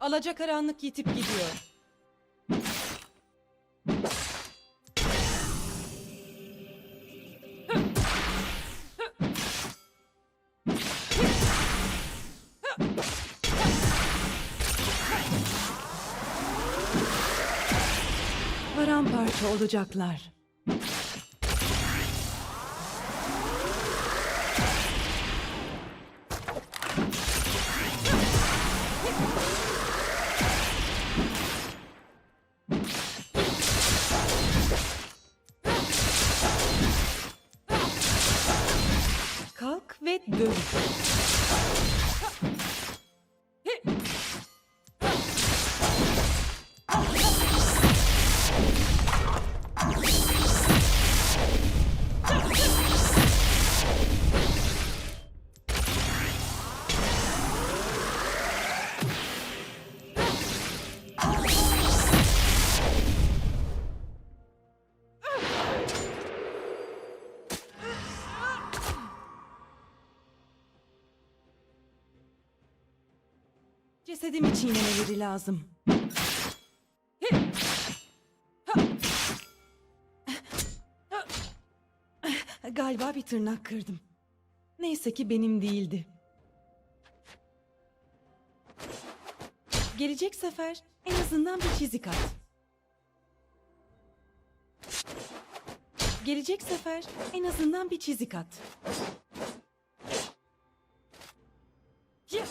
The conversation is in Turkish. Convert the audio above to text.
Alacakaranlık yitip gidiyor. Paramparça olacaklar. Ve dövüş. Cesedimi çiğnemeleri lazım. Galiba bir tırnak kırdım. Neyse ki benim değildi. Gelecek sefer en azından bir çizik at. Gelecek sefer en azından bir çizik at. Yeah.